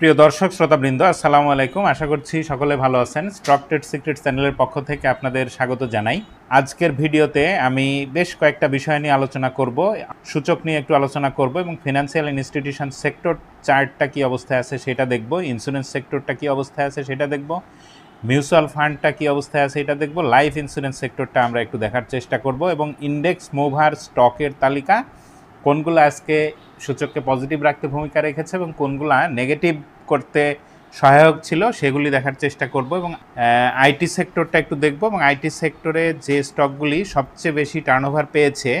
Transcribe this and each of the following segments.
প্রিয় দর্শক, শ্রোতাবৃন্দ, আসসালামু আলাইকুম। আশা করছি সকলে ভালো আছেন। স্টক ট্রেড সিক্রেট চ্যানেলের পক্ষ থেকে আপনাদের স্বাগত জানাই। আজকের ভিডিওতে আমি বেশ কয়েকটা বিষয় নিয়ে আলোচনা করব, সূচক নিয়ে একটু আলোচনা করব এবং ফিনান্সিয়াল ইনস্টিটিউশন সেক্টর চার্টটা কি অবস্থায় আছে সেটা দেখব ইন্স্যুরেন্স সেক্টরটা কি অবস্থায় আছে সেটা দেখব মিউচুয়াল ফান্ডটা কি অবস্থায় আছে এটা দেখব লাইফ ইন্স্যুরেন্স সেক্টরটা আমরা একটু দেখার চেষ্টা করব এবং ইন্ডেক্স মুভার স্টকের তালিকা, কোনগুলো আজকে সূচককে পজিটিভ রাখতে ভূমিকা রেখেছে এবং কোনগুলা নেগেটিভ করতে সহায়ক ছিল সেগুলি দেখার চেষ্টা করব এবং আইটি সেক্টরটা একটু দেখব এবং আইটি সেক্টরে যে স্টকগুলি সবচেয়ে বেশি টার্নওভার পেয়েছে,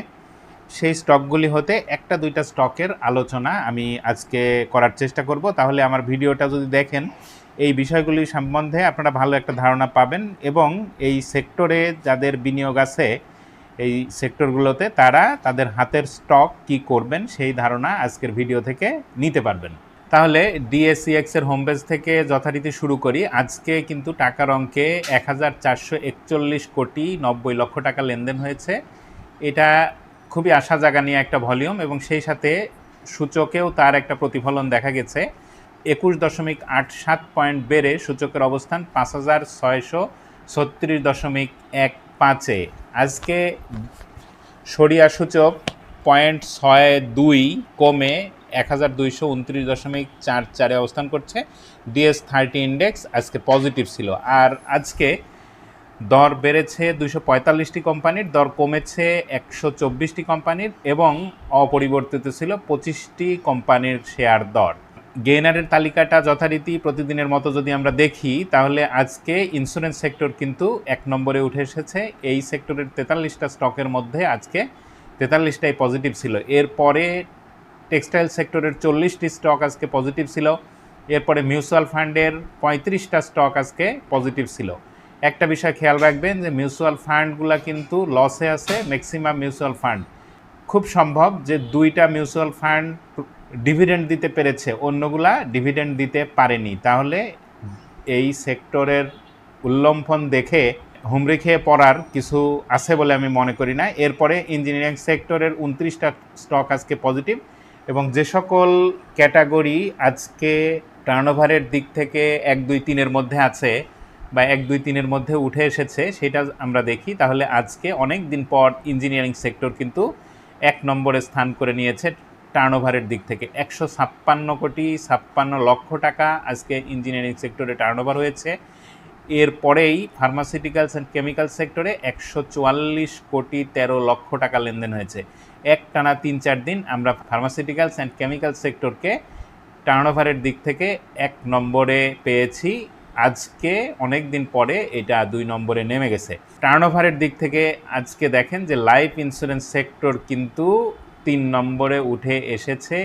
সেই স্টকগুলি হতে একটা দুইটা স্টকের আলোচনা আমি আজকে করার চেষ্টা করব। তাহলে আমার ভিডিওটা যদি দেখেন, এই বিষয়গুলি সম্বন্ধে আপনারা ভালো একটা ধারণা পাবেন এবং এই সেক্টরে যাদের বিনিয়োগ আছে এই সেক্টরগুলোতে তারা তাদের হাতের স্টক কি করবেন সেই ধারণা আজকের ভিডিও থেকে নিতে পারবেন। তাহলে ডিএসিএক্স এর হোম থেকে যথারীতি শুরু করি। আজকে কিন্তু টাকার অঙ্কে এক হাজার চারশো একচল্লিশ কোটি নব্বই লক্ষ টাকা লেনদেন হয়েছে। এটা খুবই আশা জাগা নিয়ে একটা ভলিউম এবং সেই সাথে সূচকেও তার একটা প্রতিফলন দেখা গেছে। একুশ দশমিক আট সাত পয়েন্ট বেড়ে সূচকের অবস্থান পাঁচ হাজার ছয়শো ছত্রিশ দশমিক এক পাঁচে। আজকে সরিয়া সূচক পয়েন্ট ছয় দুই কমে এক হাজার দুইশো উনত্রিশ দশমিক চার চারে অবস্থান করছে। ডিএস থার্টি ইন্ডেক্স আজকে পজিটিভ ছিল। আর আজকে দর বেড়েছে দুইশো পঁয়তাল্লিশটি কোম্পানির, দর কমেছে একশো চব্বিশটি কোম্পানির এবং অপরিবর্তিত ছিল পঁচিশটি কোম্পানির শেয়ার দর। গেইনারের তালিকাটা যথারীতি প্রতিদিনের মতো যদি আমরা দেখি, তাহলে আজকে ইন্স্যুরেন্স সেক্টর কিন্তু এক নম্বরে উঠে এসেছে। এই সেক্টরের তেতাল্লিশটা স্টকের মধ্যে আজকে তেতাল্লিশটাই পজিটিভ ছিল। এরপরে টেক্সটাইল সেক্টরের চল্লিশটি স্টক আজকে পজিটিভ ছিল। এরপরে মিউচুয়াল ফান্ডের পঁয়ত্রিশটা স্টক আজকে পজিটিভ ছিল। একটা বিষয় খেয়াল রাখবেন যে মিউচুয়াল ফান্ডগুলো কিন্তু লসে আছে ম্যাক্সিমাম মিউচুয়াল ফান্ড খুব সম্ভব যে দুইটা মিউচুয়াল ফান্ড ডিভিডেন্ড দিতে পেরেছে, অন্যগুলা ডিভিডেন্ড দিতে পারেনি। তাহলে এই সেক্টরের উল্লম্ফন দেখে হুমড়ি খেয়ে পড়ার কিছু আছে বলে আমি মনে করি না। এরপরে ইঞ্জিনিয়ারিং সেক্টরের উনত্রিশটা স্টক আজকে পজিটিভ এবং যে সকল ক্যাটাগরি আজকে টার্নওভারের দিক থেকে এক দুই তিনের মধ্যে আছে বা এক দুই তিনের মধ্যে উঠে এসেছে, সেটা আমরা দেখি। তাহলে আজকে অনেক দিন পর ইঞ্জিনিয়ারিং সেক্টর কিন্তু এক নম্বরে স্থান করে নিয়েছে। টার্নওভারের দিক থেকে। একশো ছাপ্পান্ন কোটি ছাপ্পান্ন লক্ষ টাকা আজকে ইঞ্জিনিয়ারিং সেক্টরে টার্নওভার হয়েছে। এরপরেই ফার্মাসিউটিক্যালস অ্যান্ড কেমিক্যাল সেক্টরে একশো চুয়াল্লিশ কোটি তেরো লক্ষ টাকা লেনদেন হয়েছে। এক টানা তিন চার দিন আমরা ফার্মাসিউটিক্যালস অ্যান্ড কেমিক্যাল সেক্টরকে টার্নওভারের দিক থেকে এক নম্বরে পেয়েছি। আজকে অনেক দিন পরে এটা দুই নম্বরে নেমে গেছে। টার্নওভারের দিক থেকে আজকে দেখেন যে লাইফ ইন্স্যুরেন্স সেক্টর কিন্তু তিন নম্বরে উঠে এসেছে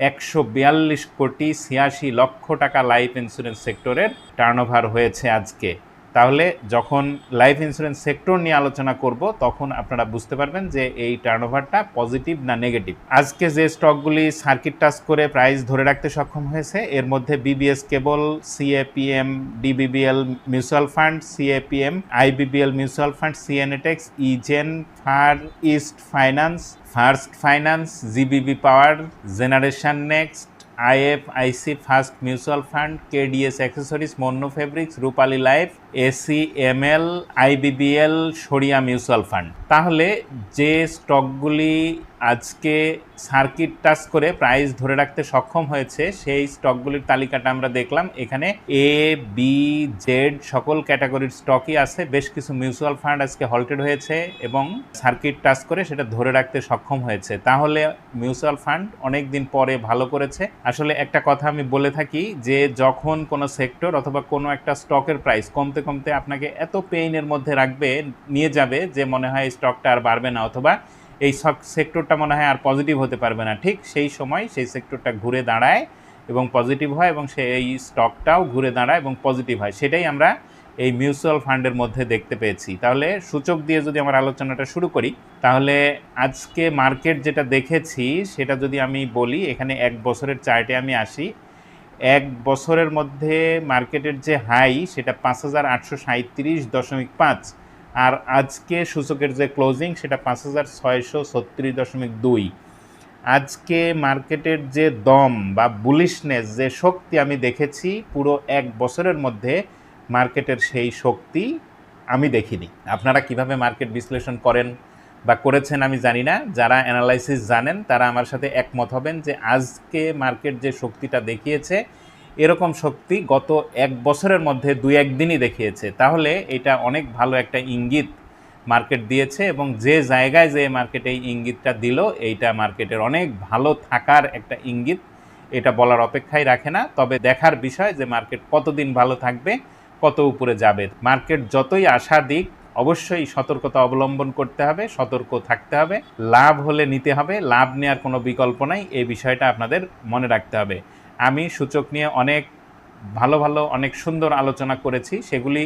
একশো বিয়াল্লিশ কোটি ছিয়াশি লক্ষ টাকা লাইফ ইন্স্যুরেন্স সেক্টরের টার্নওভার হয়েছে আজকে। তাহলে যখন লাইফ ইন্স্যুরেন্স সেক্টর নিয়ে আলোচনা করব, তখন আপনারা বুঝতে পারবেন যে এই টার্নওভারটা পজিটিভ না নেগেটিভ আজকে যে স্টকগুলি সার্কিট টাচ করে প্রাইস ধরে রাখতে সক্ষম হয়েছে, এর মধ্যে BBS cable CAPM DBBL mutual fund CAPM IBBL mutual fund C N A tex isn't far east finance first finance GBB power generation next IFIC first mutual fund KDS accessories Monno fabrics Rupali life AC ML IBBL সরিয়া mutual fund তাহলে যে স্টকগুলি আজকে circuit touch করে price ধরে রাখতে সক্ষম হয়েছে, সেই স্টকগুলির তালিকাটা আমরা দেখলাম। এখানে এ বি জেড সকল ক্যাটাগরির স্টকই আছে। বেশ কিছু মিউচুয়াল ফান্ড আজকে হল্টেড হয়েছে এবং সার্কিট টাচ করে সেটা ধরে রাখতে সক্ষম হয়েছে। তাহলে মিউচুয়াল ফান্ড অনেক দিন পরে ভালো করেছে। আসলে একটা কথা আমি বলে থাকি যে, যখন কোনো সেক্টর অথবা কোনো একটা স্টকের প্রাইস কমতে কমতে কমতে আপনাকে এত পেইনের মধ্যে রাখবে, নিয়ে যাবে যে মনে হয় স্টকটা আর বাড়বে না অথবা এই সেক্টরটা মনে হয় আর পজিটিভ হতে পারবে না। ঠিক সেই সময় সেই সেক্টরটা ঘুরে দাঁড়ায় এবং পজিটিভ হয় এবং সেই স্টকটাও ঘুরে দাঁড়ায় এবং পজিটিভ হয়। সেটাই আমরা এই মিউচুয়াল ফান্ডের মধ্যে দেখতে পেয়েছি। তাহলে সূচক দিয়ে যদি আমার আলোচনাটা শুরু করি, তাহলে আজকে মার্কেট যেটা দেখেছি, সেটা যদি আমি বলি, এখানে এক বছরের চার্টে আমি আসি। এক বছরের মধ্যে মার্কেটের যে হাই, সেটা পাঁচ হাজার আটশো সাঁত্রিশ দশমিক পাঁচ। আর আজকে সূচকের যে ক্লোজিং সেটা পাঁচ হাজার ছয়শো ছত্রিশ দশমিক দুই। আজকে মার্কেটের যে দম বা বুলিশনেস যে শক্তি আমি দেখেছি, পুরো এক বছরের মধ্যে মার্কেটের সেই শক্তি আমি দেখিনি। আপনারা কীভাবে মার্কেট বিশ্লেষণ করেন? বা করেছেন আমি জানি না। যারা অ্যানালাইসিস জানেন, তারা আমার সাথে একমত হবেন যে আজকে মার্কেট যে শক্তিটা দেখিয়েছে, এরকম শক্তি গত এক বছরের মধ্যে দুই একদিনই দেখিয়েছে। তাহলে এটা অনেক ভালো একটা ইঙ্গিত মার্কেট দিয়েছে এবং যে জায়গায় যে মার্কেট এই ইঙ্গিতটা দিল, এইটা মার্কেটের অনেক ভালো থাকার একটা ইঙ্গিত। এটা বলার অপেক্ষাই রাখে না। তবে দেখার বিষয় যে মার্কেট কতদিন ভালো থাকবে, কত উপরে যাবে। মার্কেট যতই আশা দিক অবশ্যই সতর্কতা অবলম্বন করতে হবে, সতর্ক থাকতে হবে, লাভ হলে নিতে হবে, লাভ নেওয়ার কোনো বিকল্প নাই, এই বিষয়টা আপনাদের মনে রাখতে হবে। আমি সূচক নিয়ে অনেক ভালো ভালো, অনেক সুন্দর আলোচনা করেছি, সেগুলি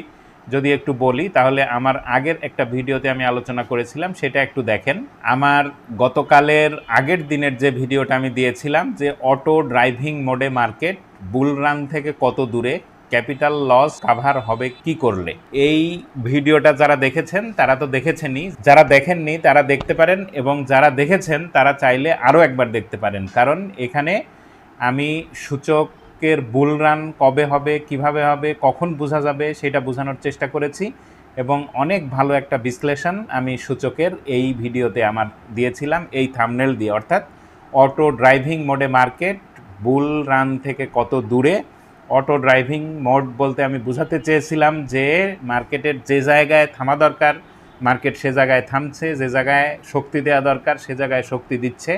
যদি একটু বলি, তাহলে আমার আগের একটা ভিডিওতে আমি আলোচনা করেছিলাম, সেটা একটু দেখেন। আমার গতকালের আগের দিনের যে ভিডিওটা আমি দিয়েছিলাম, যে অটো ড্রাইভিং মোডে মার্কেট বুল রান থেকে কত দূরে ক্যাপিটাল লস কাভার হবে কি করলে? এই ভিডিওটা যারা দেখেছেন, তারা তো দেখেছেনই। যারা দেখেননি, তারা দেখতে পারেন এবং যারা দেখেছেন, তারা চাইলে আরও একবার দেখতে পারেন। কারণ এখানে আমি সূচকের বুল রান কবে হবে, কীভাবে হবে, কখন বোঝা যাবে, সেটা বোঝানোর চেষ্টা করেছি এবং অনেক ভালো একটা বিশ্লেষণ আমি সূচকের এই ভিডিওতে আমার দিয়েছিলাম, এই থামনেল দিয়ে। অর্থাৎ অটো ড্রাইভিং মোডে মার্কেট বুল রান থেকে কত দূরে অটো ড্রাইভিং মোড বলতে আমি বোঝাতে চেয়েছিলাম যে মার্কেটের যে জায়গায় থামা দরকার, মার্কেট সে জায়গায় থামছে, যে জায়গায় শক্তি দেওয়া দরকার সে জায়গায় শক্তি দিচ্ছে।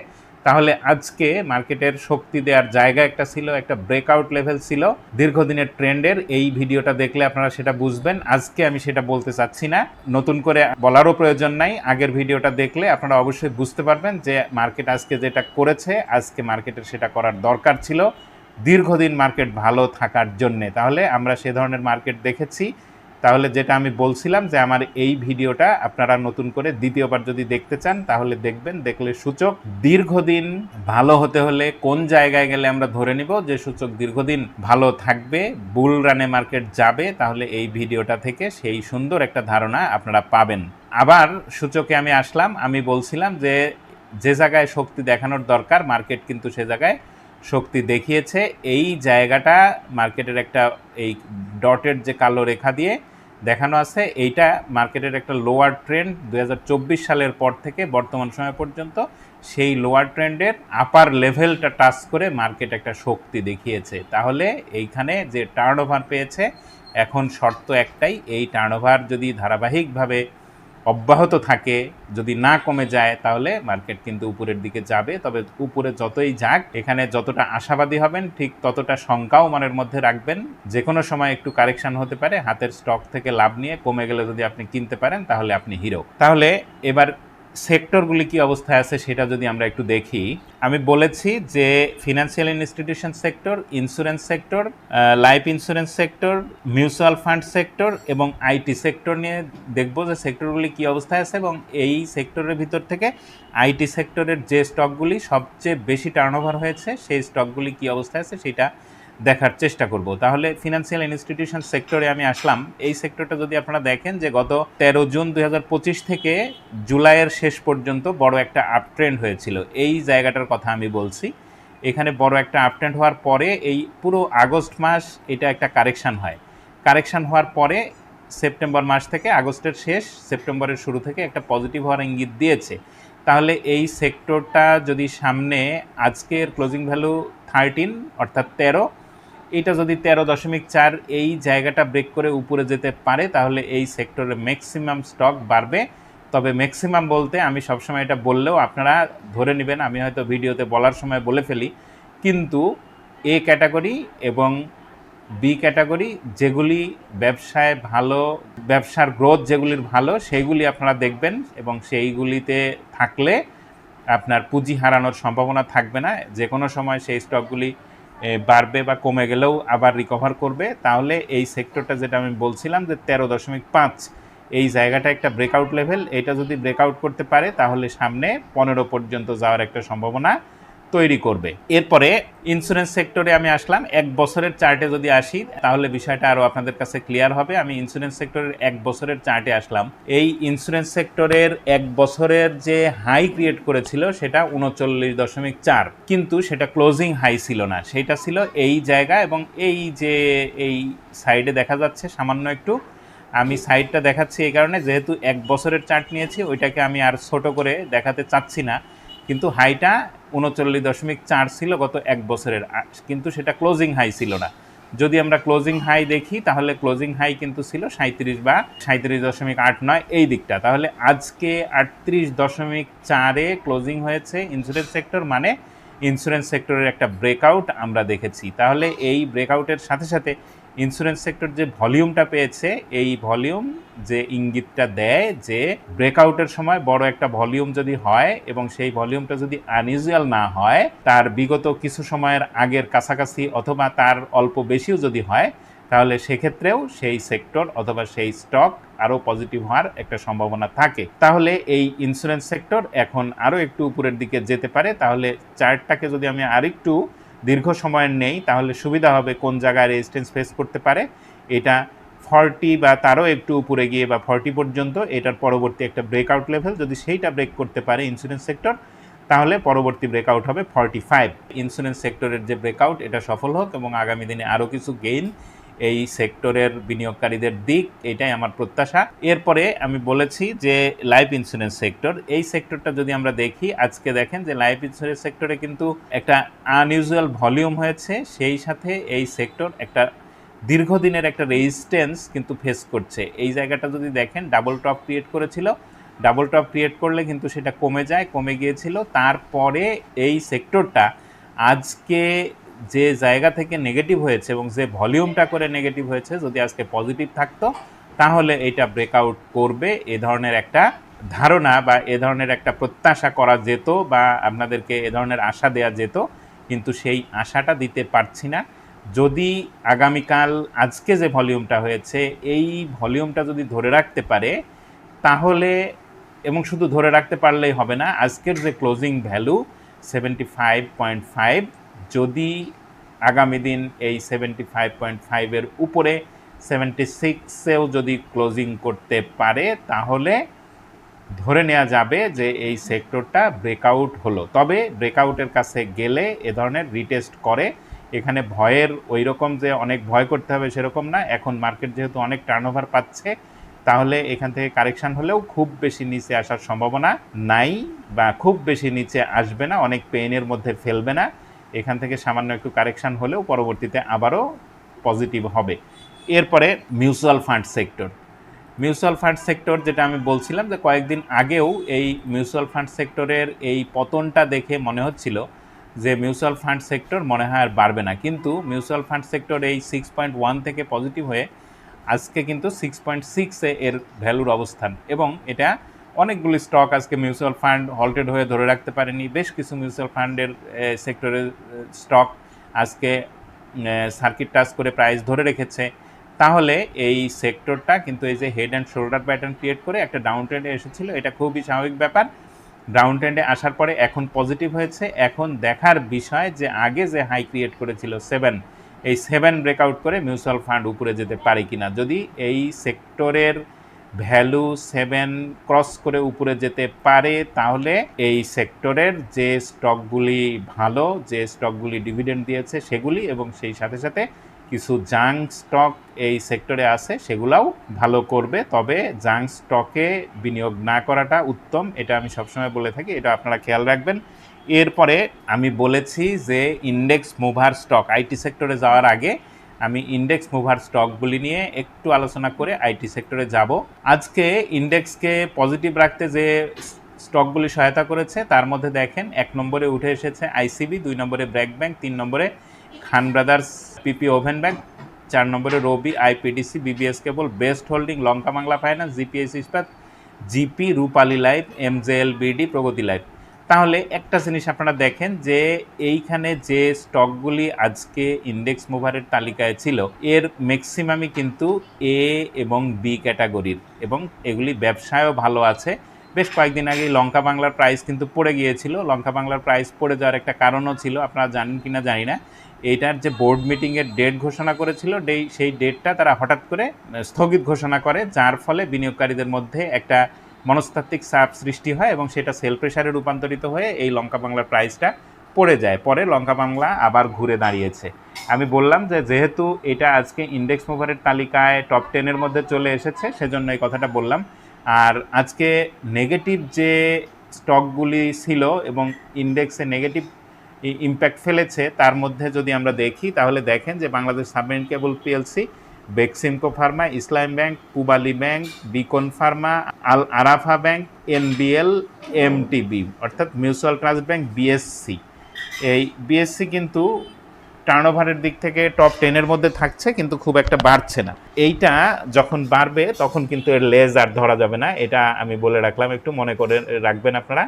তাহলে আজকে মার্কেটের শক্তি দেওয়ার জায়গা একটা ছিল, একটা ব্রেকআউট লেভেল ছিল। দীর্ঘদিনের ট্রেন্ডের এই ভিডিওটা দেখলে আপনারা সেটা বুঝবেন। আজকে আমি সেটা বলতে চাচ্ছি না। নতুন করে বলারও প্রয়োজন নাই। আগের ভিডিওটা দেখলে আপনারা অবশ্যই বুঝতে পারবেন যে মার্কেট আজকে যেটা করেছে, আজকে মার্কেটের সেটা করার দরকার ছিল। দীর্ঘদিন মার্কেট ভালো থাকার জন্যে। তাহলে আমরা সে ধরনের মার্কেট দেখেছি। তাহলে যেটা আমি বলছিলাম যে আমার এই ভিডিওটা আপনারা নতুন করে দ্বিতীয়বার যদি দেখতে চান, তাহলে দেখবেন, দেখলে সূচক দীর্ঘদিন ভালো হতে হলে কোন জায়গায় গেলে আমরা ধরে নিব যে সূচক দীর্ঘদিন ভালো থাকবে বুল রানে মার্কেট যাবে, তাহলে এই ভিডিওটা থেকে সেই সুন্দর একটা ধারণা আপনারা পাবেন। আবার সূচকে আমি আসলাম, আমি বলছিলাম যে যে জায়গায় শক্তি দেখানোর দরকার, মার্কেট কিন্তু সে জায়গায় শক্তি দেখিয়েছে, এই জায়গাটা মার্কেটের একটা এই ডটের যে কালো রেখা দিয়ে দেখানো আছে, এইটা মার্কেটের একটা লোয়ার ট্রেন্ড দু হাজার চব্বিশ সালের পর থেকে বর্তমান সময় পর্যন্ত, সেই লোয়ার ট্রেন্ডের আপার লেভেলটা টাচ করে মার্কেট একটা শক্তি দেখিয়েছে। তাহলে এইখানে যে টার্ন ওভার পেয়েছে, এখন শর্ত একটাই, এই টার্ন ওভার যদি ধারাবাহিকভাবে অব্যাহত থাকে, যদি না কমে যায়, তাহলে মার্কেট কিন্তু উপরের দিকে যাবে। তবে উপরে যতই যাক, এখানে যতটা আশাবাদী হবেন, ঠিক ততটা শঙ্কাও মনের মধ্যে রাখবেন। যে কোনো সময় একটু কারেকশন হতে পারে, হাতের স্টক থেকে লাভ নিয়ে কমে গেলে যদি আপনি কিনতে পারেন, তাহলে আপনি হিরো। তাহলে এবার সেক্টরগুলি কি অবস্থায় আছে সেটা যদি আমরা একটু দেখি, আমি বলেছি যে financial institution sector insurance sector life insurance sector mutual fund sector এবং আইটি সেক্টর নিয়ে দেখব যে সেক্টরগুলি কি অবস্থায় আছে এবং এই সেক্টরের ভিতর থেকে আইটি সেক্টরের যে স্টকগুলি সবচেয়ে বেশি টার্নওভার হয়েছে, সেই স্টকগুলি কি অবস্থায় আছে সেটা দেখার চেষ্টা করব। তাহলে ফিনান্সিয়াল ইনস্টিটিউশন সেক্টরে আমি আসলাম। এই সেক্টরটা যদি আপনারা দেখেন যে গত তেরো জুন দু হাজার পঁচিশ থেকে জুলাইয়ের শেষ পর্যন্ত বড় একটা আপ ট্রেন্ড হয়েছিল। এই জায়গাটার কথা আমি বলছি। এখানে বড় একটা আপ ট্রেন্ড হওয়ার পরে এই পুরো আগস্ট মাস এটা একটা কারেকশান হয়। কারেকশান হওয়ার পরে সেপ্টেম্বর মাস থেকে আগস্টের শেষ, সেপ্টেম্বরের শুরু থেকে একটা পজিটিভ হওয়ার ইঙ্গিত দিয়েছে। তাহলে এই সেক্টরটা যদি সামনে আজকের ক্লোজিং ভ্যালু থার্টিন অর্থাৎ তেরো এটা যদি তেরো দশমিক চার এই জায়গাটা ব্রেক করে উপরে যেতে পারে, তাহলে এই সেক্টরে ম্যাক্সিমাম স্টক বাড়বে। তবে ম্যাক্সিমাম বলতে আমি সবসময় এটা বললেও আপনারা ধরে নেবেন, আমি হয়তো ভিডিওতে বলার সময় বলে ফেলি। কিন্তু এ ক্যাটাগরি এবং বি ক্যাটাগরি যেগুলি ব্যবসায় ভালো, ব্যবসার গ্রোথ যেগুলির ভালো, সেইগুলি আপনারা দেখবেন এবং সেইগুলিতে থাকলে আপনার পুঁজি হারানোর সম্ভাবনা থাকবে না। যে কোনো সময় সেই স্টকগুলি বাড়বে বা কমে গেলেও আবার রিকভার করবে, তাহলে এই সেক্টরটা যেটা আমি বলছিলাম যে তেরো দশমিক পাঁচ, এই জায়গাটা একটা ব্রেকআউট লেভেল এটা যদি ব্রেকআউট করতে পারে, তাহলে সামনে পনেরো পর্যন্ত যাওয়ার একটা সম্ভাবনা তৈরি করবে। এরপরে ইন্স্যুরেন্স সেক্টরে আমি আসলাম। এক বছরের চার্টে যদি আসি, তাহলে বিষয়টা আরও আপনাদের কাছে ক্লিয়ার হবে। আমি ইন্স্যুরেন্স সেক্টরের এক বছরের চার্টে আসলাম। এই ইন্স্যুরেন্স সেক্টরের এক বছরের যে হাই ক্রিয়েট করেছিল, সেটা উনচল্লিশ দশমিক চার। কিন্তু সেটা ক্লোজিং হাই ছিল না। সেটা ছিল এই জায়গা এবং এই যে এই সাইডে দেখা যাচ্ছে, সামান্য একটু। আমি সাইডটা দেখাচ্ছি এই কারণে। যেহেতু এক বছরের চার্ট নিয়েছি, ওইটাকে আমি আর ছোট করে দেখাতে চাচ্ছি না। কিন্তু হাইটা উনচল্লিশ দশমিক চার ছিল গত এক বছরের কিন্তু সেটা ক্লোজিং হাই ছিল না। যদি আমরা ক্লোজিং হাই দেখি, তাহলে ক্লোজিং হাই কিন্তু ছিল সাঁত্রিশ বা সাঁত্রিশ দশমিক আট নয় এই দিকটা। তাহলে আজকে আটত্রিশ দশমিক চারে ক্লোজিং হয়েছে ইন্স্যুরেন্স সেক্টর মানে ইন্স্যুরেন্স সেক্টরের একটা ব্রেকআউট আমরা দেখেছি। তাহলে এই ব্রেকআউটের সাথে সাথে ইন্স্যুরেন্স সেক্টর যে ভলিউমটা পেয়েছে, এই ভলিউম যে ইঙ্গিতটা দেয় যে ব্রেকআউটের সময় বড় একটা ভলিউম যদি হয় এবং সেই ভলিউমটা যদি আনইউজুয়াল না হয়, তার বিগত কিছু সময়ের আগের কাছাকাছি অথবা তার অল্প বেশিও যদি হয়, তাহলে সেক্ষেত্রেও সেই সেক্টর অথবা সেই স্টক আরও পজিটিভ হওয়ার একটা সম্ভাবনা থাকে। তাহলে এই ইন্স্যুরেন্স সেক্টর এখন আরও একটু উপরের দিকে যেতে পারে। তাহলে চার্টটাকে যদি আমি আরেকটু দীর্ঘ সময়ের নেই, তাহলে সুবিধা হবে কোন জায়গায় রেজিস্ট্যান্স ফেস করতে পারে। এটা ফর্টি বা তারও একটু উপরে গিয়ে বা ফর্টি পর্যন্ত, এটার পরবর্তী একটা ব্রেকআউট লেভেল যদি সেইটা ব্রেক করতে পারে ইন্স্যুরেন্স সেক্টর তাহলে পরবর্তী ব্রেকআউট হবে ফর্টি ফাইভ ইন্স্যুরেন্স সেক্টরের যে ব্রেকআউট এটা সফল হোক এবং আগামী দিনে আরও কিছু গেইন এই সেক্টরের বিনিয়োগকারীদের দিক, এটাই আমার প্রত্যাশা। এরপরে আমি বলেছি যে লাইফ ইন্স্যুরেন্স সেক্টর এই সেক্টরটা যদি আমরা দেখি, আজকে দেখেন যে লাইফ ইন্স্যুরেন্স সেক্টরে কিন্তু একটা আনইউজুয়াল ভলিউম হয়েছে, সেই সাথে এই সেক্টর একটা দীর্ঘদিনের একটা রেজিস্ট্যান্স কিন্তু ফেস করছে। এই জায়গাটা যদি দেখেন ডাবল টপ ক্রিয়েট করেছিল। ডাবল টপ ক্রিয়েট করলে কিন্তু সেটা কমে যায়, কমে গিয়েছিল। তারপরে এই সেক্টরটা আজকে যে জায়গা থেকে নেগেটিভ হয়েছে এবং যে ভলিউমটা করে নেগেটিভ হয়েছে, যদি আজকে পজিটিভ থাকতো, তাহলে এটা ব্রেকআউট করবে। এ ধরনের একটা ধারণা বা এ ধরনের একটা প্রত্যাশা করা যেত বা আপনাদেরকে এ ধরনের আশা দেওয়া যেত, কিন্তু সেই আশাটা দিতে পারছি না। যদি আগামীকাল আজকে যে ভলিউমটা হয়েছে, এই ভলিউমটা যদি ধরে রাখতে পারে, তাহলে, এবং শুধু ধরে রাখতে পারলেই হবে না, আজকের যে closing value seventy five point five যদি আগামী দিন এই সেভেন্টি ফাইভ পয়েন্ট ফাইভের উপরে সেভেন্টি সিক্সেও যদি ক্লোজিং করতে পারে, তাহলে ধরে নেওয়া যাবে যে এই সেক্টরটা ব্রেকআউট হলো। তবে ব্রেকআউটের কাছে গেলে এ ধরনের রিটেস্ট করে এখানে ভয়ের ওই রকম যে অনেক ভয় করতে হবে সেরকম না। এখন মার্কেট যেহেতু অনেক টার্নওভার পাচ্ছে, তাহলে এখান থেকে কারেকশন হলেও খুব বেশি নিচে আসার সম্ভাবনা নাই বা খুব বেশি নিচে আসবে না, অনেক পেইনের মধ্যে ফেলবে না। এখান থেকে সামান্য একটু কারেকশান হলেও পরবর্তীতে আবারও পজিটিভ হবে। এরপরে mutual fund sector mutual fund sector যেটা আমি বলছিলাম যে কয়েকদিন আগেও এই মিউচুয়াল ফান্ড সেক্টরের এই পতনটা দেখে মনে হচ্ছিল যে মিউচুয়াল ফান্ড সেক্টর মনে হয় আর বাড়বে না। কিন্তু মিউচুয়াল ফান্ড সেক্টর এই সিক্স পয়েন্ট ওয়ান থেকে পজিটিভ হয়ে আজকে কিন্তু সিক্স পয়েন্ট সিক্সে এর ভ্যালুর অবস্থান। এবং এটা অনেকগুলি স্টক আজকে মিউচুয়াল ফান্ড হল্টেড হয়ে ধরে রাখতে পারেনি। বেশ কিছু মিউচুয়াল ফান্ডের সেক্টরের স্টক আজকে সার্কিট টাচ করে প্রাইস ধরে রেখেছে। তাহলে এই সেক্টরটা কিন্তু এই যে head and shoulder pattern create করে একটা ডাউন ট্রেন্ডে এসেছিল। এটা খুবই স্বাভাবিক ব্যাপার। ডাউন ট্রেন্ডে আসার পরে এখন পজিটিভ হয়েছে। এখন দেখার বিষয় যে আগে যে হাই ক্রিয়েট করেছিল সেভেন এই সেভেন ব্রেকআউট করে মিউচুয়াল ফান্ড উপরে যেতে পারে কিনা। যদি এই সেক্টরের ভ্যালু সেভেন ক্রস করে উপরে যেতে পারে, তাহলে এই সেক্টরের যে স্টকগুলি ভালো, যে স্টকগুলি ডিভিডেন্ড দিয়েছে সেগুলি এবং সেই সাথে সাথে কিছু জাং স্টক এই সেক্টরে আছে, সেগুলাও ভালো করবে। তবে জাং স্টকে বিনিয়োগ না করাটা উত্তম, এটা আমি সবসময় বলে থাকি, এটা আপনারা খেয়াল রাখবেন। এরপরে আমি বলেছি যে ইন্ডেক্স মুভার স্টক আইটি সেক্টরে যাওয়ার আগে আমি ইন্ডেক্স মুভার স্টকগুলি নিয়ে একটু আলোচনা করে আইটি সেক্টরে যাব। আজকে ইন্ডেক্সকে পজিটিভ রাখতে যে স্টকগুলি সহায়তা করেছে, তার মধ্যে দেখেন এক নম্বরে উঠে এসেছে আইসিবি দুই নম্বরে ব্র্যাক ব্যাংক তিন নম্বরে Khan brothers PP woven bank, চার নম্বরে Robi, IPDC, BBS cable, best holding, Lanka Bangla finance, GPS Ispat, GP, Rupali life MJL BD Pragati life. তাহলে একটা জিনিস আপনারা দেখেন যে এইখানে যে স্টকগুলি আজকে ইন্ডেক্স মুভারের তালিকায় ছিল, এর ম্যাক্সিমামই কিন্তু এ এবং বি ক্যাটাগরির এবং এগুলি ব্যবসায়ও ভালো আছে। বেশ কয়েকদিন আগেই লঙ্কা বাংলার প্রাইস কিন্তু পড়ে গিয়েছিল। লঙ্কা বাংলার প্রাইস পড়ে যাওয়ার একটা কারণও ছিল, আপনারা জানেন কি না জানি না। এইটার যে বোর্ড মিটিংয়ের ডেট ঘোষণা করেছিল ডেই সেই ডেটটা তারা হঠাৎ করে স্থগিত ঘোষণা করে, যার ফলে বিনিয়োগকারীদের মধ্যে একটা মনস্তাত্ত্বিক চাপ সৃষ্টি হয় এবং সেটা সেল প্রেশারে রূপান্তরিত হয়ে এই লঙ্কা বাংলার প্রাইসটা পড়ে যায়। পরে লঙ্কা বাংলা আবার ঘুরে দাঁড়িয়েছে। আমি বললাম যে, যেহেতু এটা আজকে ইন্ডেক্স মুভারের তালিকায় টপ টেনের মধ্যে চলে এসেছে, সেজন্য এই কথাটা বললাম। আর আজকে নেগেটিভ যে স্টকগুলি ছিল এবং ইন্ডেক্সে নেগেটিভ ইম্প্যাক্ট ফেলেছে, তার মধ্যে যদি আমরা দেখি, তাহলে দেখেন যে Bangladesh submarine cable PLC Beximco pharma Islam bank Pubali bank beacon pharma Al Arafah bank NBL MTB অর্থাৎ মিউচুয়াল ট্রাস্ট ব্যাংক বিএসসি এই বিএসসি কিন্তু টার্নওভারের দিক থেকে টপ টেনের মধ্যে থাকছে, কিন্তু খুব একটা বাড়ছে না। এইটা যখন বাড়বে, তখন কিন্তু এর লেজ আর ধরা যাবে না। এটা আমি বলে রাখলাম, একটু মনে করে রাখবেন আপনারা।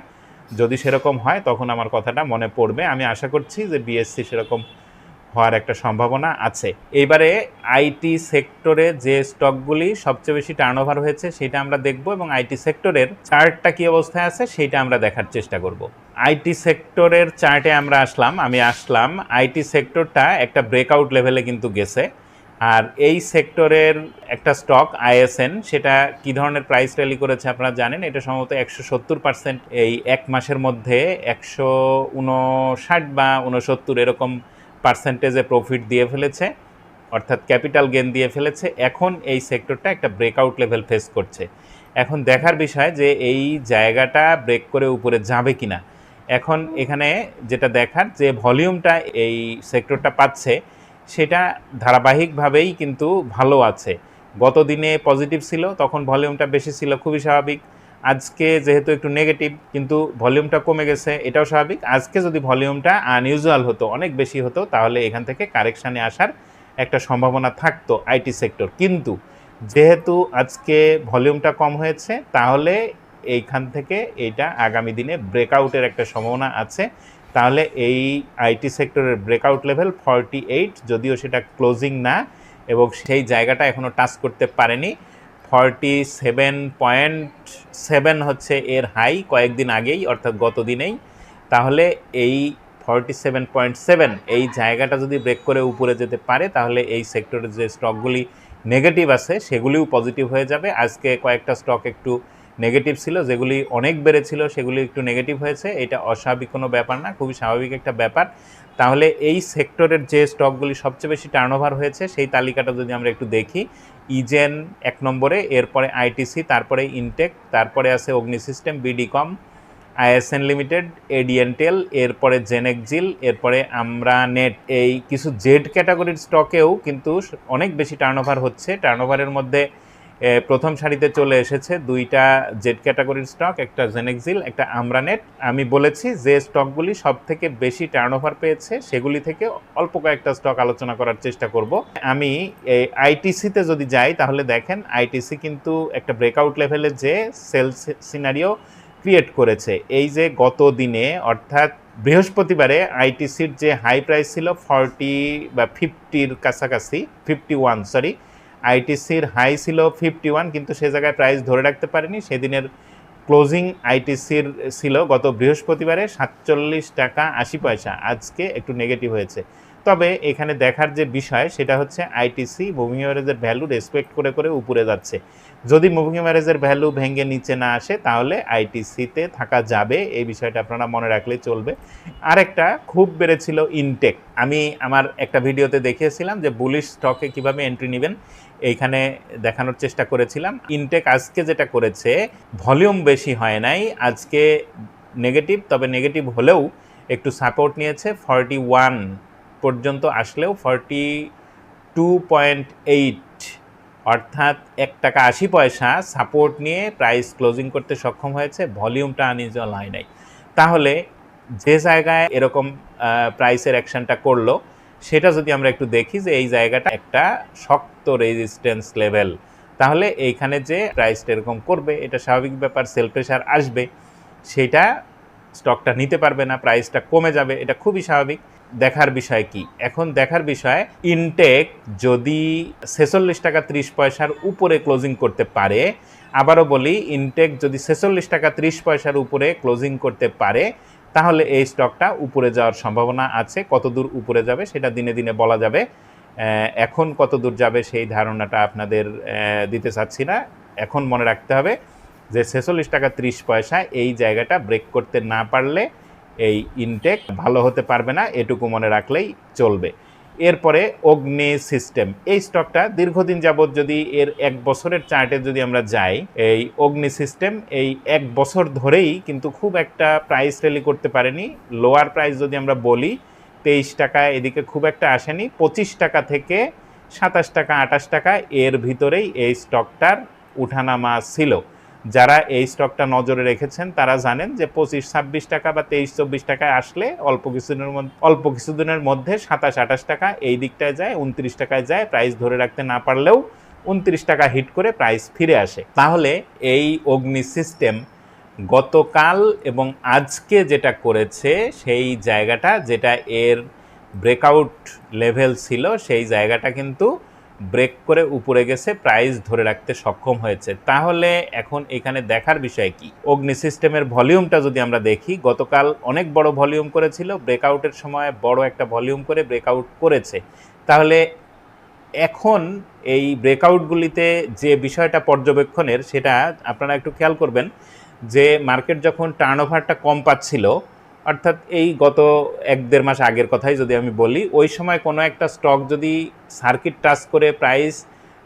যদি সেরকম হয়, তখন আমার কথাটা মনে পড়বে। আমি আশা করছি যে বিএসসি সেরকম হওয়ার একটা সম্ভাবনা আছে। এবারে আইটি সেক্টরে যে স্টকগুলি সবচেয়ে বেশি টার্নওভার হয়েছে, সেটা আমরা দেখব এবং আইটি সেক্টরের চার্টটা কী অবস্থায় আছে, সেটা আমরা দেখার চেষ্টা করব। আইটি সেক্টরের চার্টে আমরা আসলাম, আমি আসলাম। আইটি সেক্টরটা একটা ব্রেকআউট লেভেলে কিন্তু গেছে। আর এই সেক্টরের একটা স্টক, আইএসএন, সেটা কি ধরনের প্রাইস র্যালি করেছে আপনারা জানেন? এটা সম্ভবত একশো সত্তর পার্সেন্ট এই এক মাসের মধ্যে একশো উনষাট বা উনসত্তর এরকম পার্সেন্টেজে প্রফিট দিয়ে ফেলেছে, অর্থাৎ ক্যাপিটাল গেন দিয়ে ফেলেছে। এখন এই সেক্টরটা একটা ব্রেকআউট লেভেল ফেস করছে। এখন দেখার বিষয় যে এই জায়গাটা ব্রেক করে উপরে যাবে কিনা। এখন এখানে যেটা দেখার যে ভলিউমটা এই সেক্টরটা পাচ্ছে, সেটা ধারাবাহিকভাবেই কিন্তু ভালো আছে। গত দিনে পজিটিভ ছিল, তখন ভলিউমটা বেশি ছিল, খুবই স্বাভাবিক। আজকে যেহেতু একটু নেগেটিভ, কিন্তু ভলিউমটা কমে গেছে, এটাও স্বাভাবিক। আজকে যদি ভলিউমটা আনইউজুয়াল হতো, অনেক বেশি হতো, তাহলে এখান থেকে কারেকশানে আসার একটা সম্ভাবনা থাকতো আইটি সেক্টর। কিন্তু যেহেতু আজকে ভলিউমটা কম হয়েছে, তাহলে এইখান থেকে এটা আগামী দিনে ব্রেকআউটের একটা সম্ভাবনা আছে। তাহলে এই আইটি সেক্টরের ব্রেকআউট লেভেল ফর্টি এইট, যদিও সেটা ক্লোজিং না এবং সেই জায়গাটা এখনও টাচ করতে পারেনি। ফর্টি সেভেন পয়েন্ট সেভেন হচ্ছে এর হাই কয়েকদিন আগেই, অর্থাৎ গত দিনেই। তাহলে এই ফর্টি সেভেন পয়েন্ট সেভেন, এই জায়গাটা যদি ব্রেক করে উপরে যেতে পারে, তাহলে এই সেক্টরের যে স্টকগুলি নেগেটিভ আছে, সেগুলিও পজিটিভ হয়ে যাবে। আজকে কয়েকটা স্টক একটু নেগেটিভ ছিল, যেগুলি অনেক বেড়েছিল, সেগুলি একটু নেগেটিভ হয়েছে। এটা অস্বাভাবিক কোনো ব্যাপার না, খুবই স্বাভাবিক একটা ব্যাপার। তাহলে এই সেক্টরের যে স্টকগুলি সবচেয়ে বেশি টার্নওভার হয়েছে, সেই তালিকাটা যদি আমরা একটু দেখি, ইজেন এক নম্বরে, এরপরে আইটিসি, তারপরে ইনটেক, তারপরে আছে Agni system, BD com, ISN limited, ADN tel, এরপরে জেনেকজিল এরপরে আমরা নেট, এই কিছু জেড ক্যাটাগরির স্টকেও কিন্তু অনেক বেশি টার্নওভার হচ্ছে। টার্নওভারের মধ্যে প্রথম সারিতে চলে এসেছে দুইটা জেড ক্যাটাগরির স্টক, একটা জেনেক্সিল একটা আমরানেট আমি বলেছি যে স্টকগুলি সব থেকে বেশি টার্নওভার পেয়েছে, সেগুলি থেকে অল্প কয়েকটা স্টক আলোচনা করার চেষ্টা করব। আমি এই আইটিসিতে যদি যাই, তাহলে দেখেন আইটিসি কিন্তু একটা ব্রেকআউট লেভেলে যে সেল সিনারিও ক্রিয়েট করেছে। এই যে গত দিনে, অর্থাৎ বৃহস্পতিবারে আইটিসির যে হাই প্রাইস ছিল ফর্টি বা ফিফটির কাছাকাছি ফিফটি ওয়ান সরি আইটিসির হাই ছিল ফিফটি ওয়ান কিন্তু সে জায়গায় প্রাইস ধরে রাখতে পারেনি। সেদিনের ক্লোজিং আইটিসির ছিল গত বৃহস্পতিবারে সাতচল্লিশ টাকা আশি পয়সা। আজকে একটু নেগেটিভ হয়েছে। তবে এখানে দেখার যে বিষয়, সেটা হচ্ছে আইটিসি মুভিং অ্যাভারেজের ভ্যালু রেসপেক্ট করে করে উপরে যাচ্ছে। যদি মুভিং অ্যাভারেজের ভ্যালু ভেঙে নিচে না আসে, তাহলে আইটিসিতে থাকা যাবে। এই বিষয়টা আপনারা মনে রাখলেই চলবে। আরেকটা খুব বেড়েছিল ইনটেক আমি আমার একটা ভিডিওতে দেখিয়েছিলাম যে বুলিশ স্টকে কীভাবে এন্ট্রি নেবেন। এইখানে দেখানোর চেষ্টা করেছিলাম। ইনটেক আজকে যেটা করেছে ভলিউম বেশি হয় নাই, আজকে নেগেটিভ তবে নেগেটিভ হলেও একটু সাপোর্ট নিয়েছে। ফর্টি ওয়ান পর্যন্ত আসলেও ফর্টি টু পয়েন্ট এইট অর্থাৎ এক টাকা আশি পয়সা সাপোর্ট নিয়ে প্রাইস ক্লোজিং করতে সক্ষম হয়েছে। ভলিউমটা আনইউজুয়াল হয় নাই। তাহলে যে জায়গায় এরকম প্রাইসের অ্যাকশনটা করল, সেটা যদি আমরা একটু দেখি যে এই জায়গাটা একটা শক্ত রেজিস্ট্যান্স লেভেল তাহলে এইখানে যে প্রাইসটা এরকম করবে, এটা স্বাভাবিক ব্যাপার সেল প্রেশার আসবে, সেটা স্টকটা নিতে পারবে না প্রাইসটা কমে যাবে, এটা খুবই স্বাভাবিক। দেখার বিষয় কি? এখন দেখার বিষয় ইনটেক যদি ছেচল্লিশ টাকা ত্রিশ পয়সার উপরে ক্লোজিং করতে পারে, আবারও বলি ইনটেক যদি ছেচল্লিশ টাকা ত্রিশ পয়সার উপরে ক্লোজিং করতে পারে, তাহলে এই স্টকটা উপরে যাওয়ার সম্ভাবনা আছে। কতদূর উপরে যাবে, সেটা দিনে দিনে বলা যাবে। এখন কত দূর যাবে সেই ধারণাটা আপনাদের দিতে চাচ্ছি না। এখন মনে রাখতে হবে যে ছেচল্লিশ টাকা ত্রিশ পয়সা এই জায়গাটা ব্রেক করতে না পারলে এই ইনটেক ভালো হতে পারবে না, এটুকু মনে রাখলেই চলবে। এরপরে অগ্নি সিস্টেম এই স্টকটা দীর্ঘদিন যাবৎ যদি এর এক বছরের চার্টে যদি আমরা যাই, এই অগ্নি সিস্টেম এই এক বছর ধরেই কিন্তু খুব একটা প্রাইস র্যালি করতে পারেনি। লোয়ার প্রাইস যদি আমরা বলি তেইশ টাকা, এদিকে খুব একটা আসেনি। পঁচিশ টাকা থেকে সাতাশ টাকা, আঠাশ টাকা, এর ভিতরেই এই স্টকটার উঠানামা ছিল। যারা এই স্টকটা নজরে রেখেছেন, তারা জানেন যে পঁচিশ, ছাব্বিশ টাকা বা তেইশ, চব্বিশ টাকায় আসলে অল্প কিছুদিনের মধ্যে, অল্প কিছুদিনের মধ্যে সাতাশ, আঠাশ টাকা এই দিকটায় যায়, উনত্রিশ টাকায় যায়। প্রাইস ধরে রাখতে না পারলেও উনত্রিশ টাকা হিট করে প্রাইস ফিরে আসে। তাহলে এই অগ্নি সিস্টেম গতকাল এবং আজকে যেটা করেছে, সেই জায়গাটা যেটা এর ব্রেকআউট লেভেল ছিল, সেই জায়গাটা কিন্তু ব্রেক করে উপরে গেছে প্রাইস ধরে রাখতে সক্ষম হয়েছে। তাহলে এখন এখানে দেখার বিষয় কি? অগ্নি সিস্টেমের ভলিউমটা যদি আমরা দেখি, গতকাল অনেক বড় ভলিউম করেছিল ব্রেকআউটের সময় বড় একটা ভলিউম করে ব্রেকআউট করেছে। তাহলে এখন এই ব্রেকআউটগুলিতে যে বিষয়টা পর্যবেক্ষণের, সেটা আপনারা একটু খেয়াল করবেন। যে মার্কেট যখন টার্নওভারটা কম পাচ্ছিল, অর্থাৎ এই গত এক দেড় মাস আগের কথাই যদি আমি বলি, ওই সময় কোনো একটা স্টক যদি সার্কিট টাচ করে প্রাইস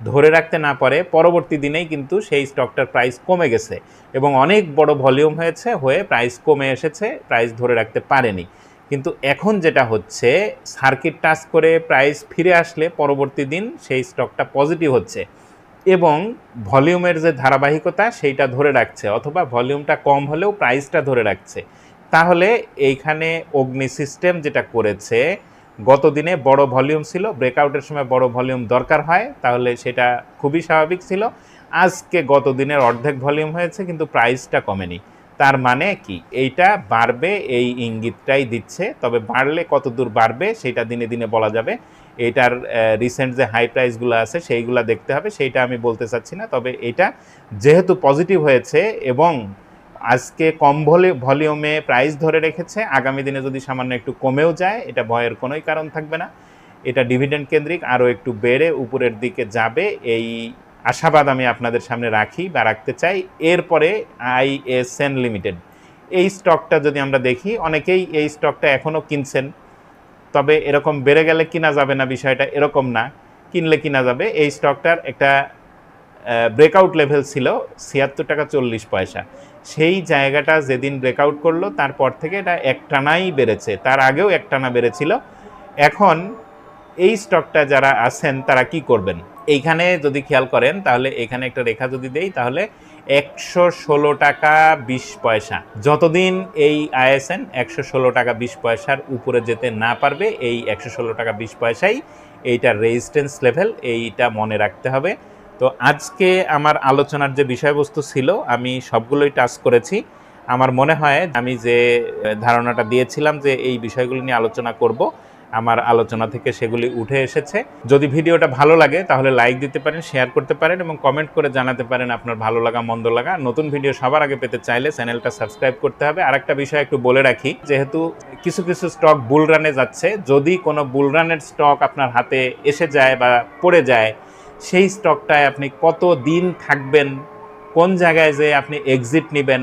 ধরে রাখতে না পারে, পরবর্তী দিনেই কিন্তু সেই স্টকটার প্রাইস কমে গেছে এবং অনেক বড় ভলিউম হয়েছে, হয়ে প্রাইস কমে এসেছে প্রাইস ধরে রাখতে পারেনি। কিন্তু এখন যেটা হচ্ছে সার্কিট টাচ করে প্রাইস ফিরে আসলে পরবর্তী দিন সেই স্টকটা পজিটিভ হচ্ছে। এবং ভলিউমের যে ধারাবাহিকতা সেইটা ধরে রাখছে, অথবা ভলিউমটা কম হলেও প্রাইসটা ধরে রাখছে। তাহলে এইখানে অগ্নি সিস্টেম যেটা করেছে গত দিনে বড় ভলিউম ছিল, ব্রেকআউটের সময় বড় ভলিউম দরকার হয়, তাহলে সেটা খুবই স্বাভাবিক ছিল। আজকে গত দিনের অর্ধেক ভলিউম হয়েছে, কিন্তু প্রাইসটা কমেনি। তার মানে কি? এইটা বাড়বে, এই ইঙ্গিতটাই দিচ্ছে, তবে বাড়লে কত দূর বাড়বে সেটা দিনে দিনে বলা যাবে। এটার রিসেন্ট যে হাই প্রাইসগুলো আছে সেইগুলো দেখতে হবে, সেইটা আমি বলতে চাচ্ছি না, তবে এটা যেহেতু পজিটিভ হয়েছে এবং আজকে কম ভলি ভলিউমে প্রাইস ধরে রেখেছে, আগামী দিনে যদি সামান্য একটু কমেও যায়, এটা ভয়ের কোনোই কারণ থাকবে না। এটা ডিভিডেন্ড কেন্দ্রিক আরও একটু বেড়ে উপরের দিকে যাবে, এই আশাবাদ আমি আপনাদের সামনে রাখি বা রাখতে চাই। এরপরে আইএসএন লিমিটেড। এই স্টকটা যদি আমরা দেখি, অনেকেই এই স্টকটা এখনও কিনছেন। তবে এরকম বেড়ে গেলে কিনা যাবে না বিষয়টা এরকম না। কিনলে কিনা যাবে। এই স্টকটার একটা ব্রেকআউট লেভেল ছিল ছিয়াত্তর টাকা চল্লিশ পয়সা। সেই জায়গাটা যেদিন ব্রেকআউট করল, তারপর থেকে এটা একটানাই বেড়েছে। তার আগেও একটানা বেড়েছিল। এখন এই স্টকটা যারা আছেন, তারা কি করবেন? এইখানে যদি খেয়াল করেন, তাহলে এখানে একটা রেখা যদি দেই, তাহলে একশো ষোলো টাকা বিশ পয়সা। যতদিন এই আইএসএন একশো ষোলো টাকা বিশ পয়সার উপরে যেতে না পারবে, এই একশো ষোলো টাকা বিশ পয়সাই এইটা রেজিস্ট্যান্স লেভেল এইটা মনে রাখতে হবে। তো আজকে আমার আলোচনার যে বিষয়বস্তু ছিল, আমি সবগুলোই টাচ করেছি। আমার মনে হয়, আমি যে ধারণাটা দিয়েছিলাম যে এই বিষয়গুলো নিয়ে আলোচনা করব আমার আলোচনা থেকে সেগুলি উঠে এসেছে। যদি ভিডিওটা ভালো লাগে, তাহলে লাইক দিতে পারেন শেয়ার করতে পারেন এবং কমেন্ট করে জানাতে পারেন আপনার ভালো লাগা, মন্দ লাগা। নতুন ভিডিও সবার আগে পেতে চাইলে চ্যানেলটা সাবস্ক্রাইব করতে হবে। আর একটা বিষয় একটু বলে রাখি, যেহেতু কিছু কিছু স্টক বুল রানে যাচ্ছে, যদি কোনো বুল রানের স্টক আপনার হাতে এসে যায় বা পড়ে যায়, সেই স্টকটায় আপনি কত দিন থাকবেন, কোন জায়গায় যে আপনি এক্সিট নেবেন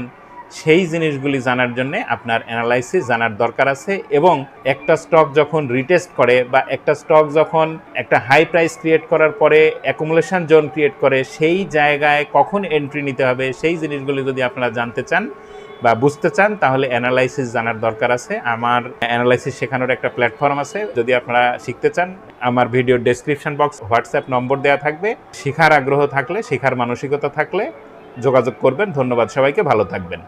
সেই জিনিসগুলি জানার জন্য আপনার অ্যানালাইসিস জানার দরকার আছে এবং একটা স্টক যখন রিটেস্ট করে বা একটা স্টক যখন একটা হাই প্রাইস ক্রিয়েট করার পরে অ্যাকুমুলেশন জোন ক্রিয়েট করে, সেই জায়গায় কখন এন্ট্রি নিতে হবে, সেই জিনিসগুলি যদি আপনারা জানতে চান বা বুঝতে চান, তাহলে অ্যানালাইসিস জানার দরকার আছে। আমার অ্যানালাইসিস শেখানোর একটা প্ল্যাটফর্ম আছে। যদি আপনারা শিখতে চান, আমার ভিডিওর ডেসক্রিপশন বক্স হোয়াটসঅ্যাপ নম্বর দেওয়া থাকবে। শেখার আগ্রহ থাকলে, শেখার মানসিকতা থাকলে যোগাযোগ করবেন। ধন্যবাদ সবাইকে, ভালো থাকবেন।